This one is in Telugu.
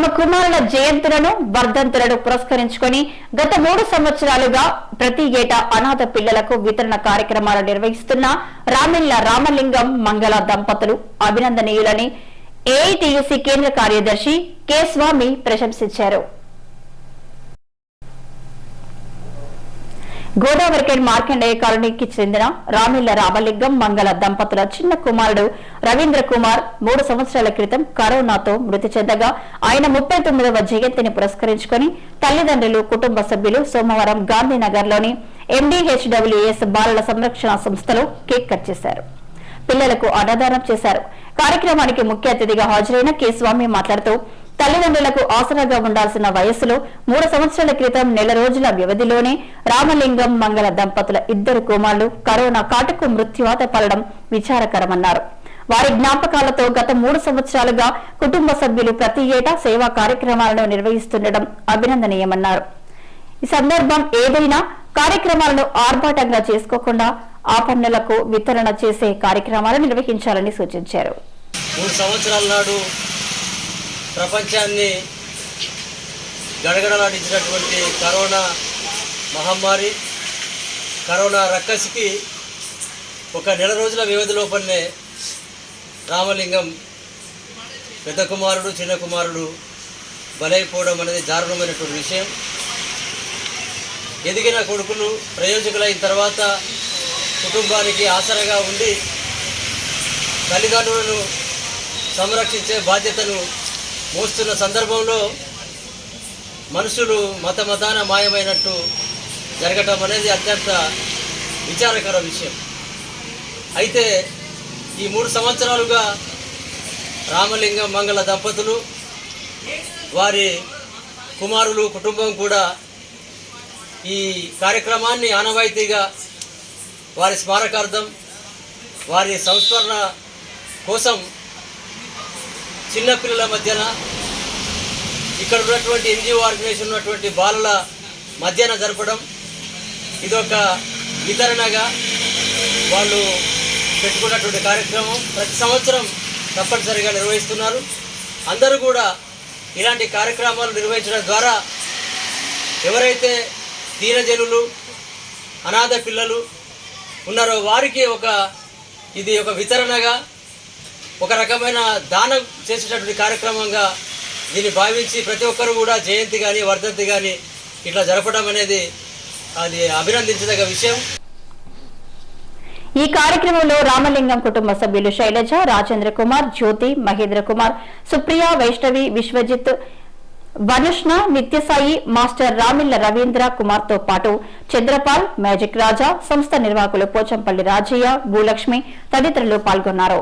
తమ కుమారుల జయంతులను వర్ధంతులను పురస్కరించుకొని గత మూడు సంవత్సరాలుగా ప్రతి ఏటా అనాథ పిల్లలకు వితరణ కార్యక్రమాలు నిర్వహిస్తున్న రామిళ్ళ రామలింగం మంగళ దంపతులు అభినందనీయులని ఏఐటీయూసీ కేంద్ర కార్యదర్శి కె స్వామి ప్రశంసించారు. గోదావరికేడ్ మార్కండేయ కాలనీకి చెందిన రామిళ్ళ రామలింగం మంగళ దంపతుల చిన్న కుమారుడు రవీంద్ర కుమార్ మూడు సంవత్సరాల క్రితం కరోనాతో మృతి చెందగా ఆయన ముప్పై తొమ్మిదవ జయంతిని పురస్కరించుకుని తల్లిదండ్రులు కుటుంబ సభ్యులు సోమవారం గాంధీనగర్లోని ఎండీహెచ్డబ్ల్యూఎస్ బాలల సంరక్షణ సంస్థలో కేక్ కట్ చేశారు. పిల్లలకు అన్నదానం చేశారు. కార్యక్రమానికి ముఖ్య అతిథిగా హాజరైన కె స్వామి మాట్లాడుతూ తల్లిదండ్రులకు ఆసరాగా ఉండాల్సిన వయస్సులో మూడు సంవత్సరాల క్రితం నెల రోజుల వ్యవధిలోనే రామలింగం మంగళ దంపతుల ఇద్దరు కుమారులు కరోనా కాటుకు మృత్యువాత పడడం విచారకరమన్నారు. వారి జ్ఞాపకాలతో గత మూడు సంవత్సరాలుగా కుటుంబ సభ్యులు ప్రతి ఏటా సేవా కార్యక్రమాలను నిర్వహిస్తుండడం అభినందనీయమన్నారు. ఈ సందర్భం ఏదైనా కార్యక్రమాలను ఆర్భాటంగా చేసుకోకుండా ఆపన్నులకు వితరణ చేసే కార్యక్రమాలు నిర్వహించాలని సూచించారు. మూడు సంవత్సరాల నాడు ప్రపంచాన్ని గడగడలాడించినటువంటి కరోనా మహమ్మారి కరోనా రక్కసికి ఒక నెల రోజుల వ్యవధి లోపలనే రామలింగం పెద్ద కుమారుడు చిన్న కుమారుడు బలైపోవడం అనేది దారుణమైనటువంటి విషయం. ఎదిగిన కొడుకులు ప్రయోజకులైన తర్వాత కుటుంబానికి ఆసరగా ఉండి తల్లిదండ్రులను సంరక్షించే బాధ్యతను మోస్తున్న సందర్భంలో మనుషులు మత మతాన మాయమైనట్టు జరగటం అనేది అత్యంత విచారకర విషయం. అయితే ఈ మూడు సంవత్సరాలుగా రామలింగం మంగళ దంపతులు వారి కుమారులు కుటుంబం కూడా ఈ కార్యక్రమాన్ని ఆనవాయితీగా వారి స్మారకార్థం వారి సంస్మరణ కోసం చిన్నపిల్లల మధ్యన ఇక్కడ ఉన్నటువంటి ఎన్జిఓ ఆర్గనైజేషన్ ఉన్నటువంటి బాలల మధ్యాహ్న జరపడం ఇదొక వితరణగా వాళ్ళు పెట్టుకున్నటువంటి కార్యక్రమం ప్రతి సంవత్సరం తప్పనిసరిగా నిర్వహిస్తున్నారు. అందరూ కూడా ఇలాంటి కార్యక్రమాలు నిర్వహించడం ద్వారా ఎవరైతే దీనజనులు అనాథ పిల్లలు ఉన్నారో వారికి ఒక ఇది ఒక వితరణగా ఒక రకమైన దానం చేసేటటువంటి కార్యక్రమంగా దీన్ని భావించి ప్రతి ఒక్కరు కూడా జయంతి కానీ వర్ధంతి కానీ ఇట్లా జరపడం అనేది అది అభినందించదగ్గ విషయం. ఈ కార్యక్రమంలో రామలింగం కుటుంబ సభ్యులు శైలజ రాజేంద్ర కుమార్ జ్యోతి మహేంద్ర కుమార్ సుప్రియ వైష్ణవి విశ్వజిత్ వనుష్ణ నిత్యసాయి మాస్టర్ రామిళ్ళ రవీంద్ర కుమార్తో పాటు చంద్రపాల్ మ్యాజిక్ రాజా సంస్థ నిర్వాహకులు పోచంపల్లి రాజయ్య భూలక్ష్మి తదితరులు పాల్గొన్నారు.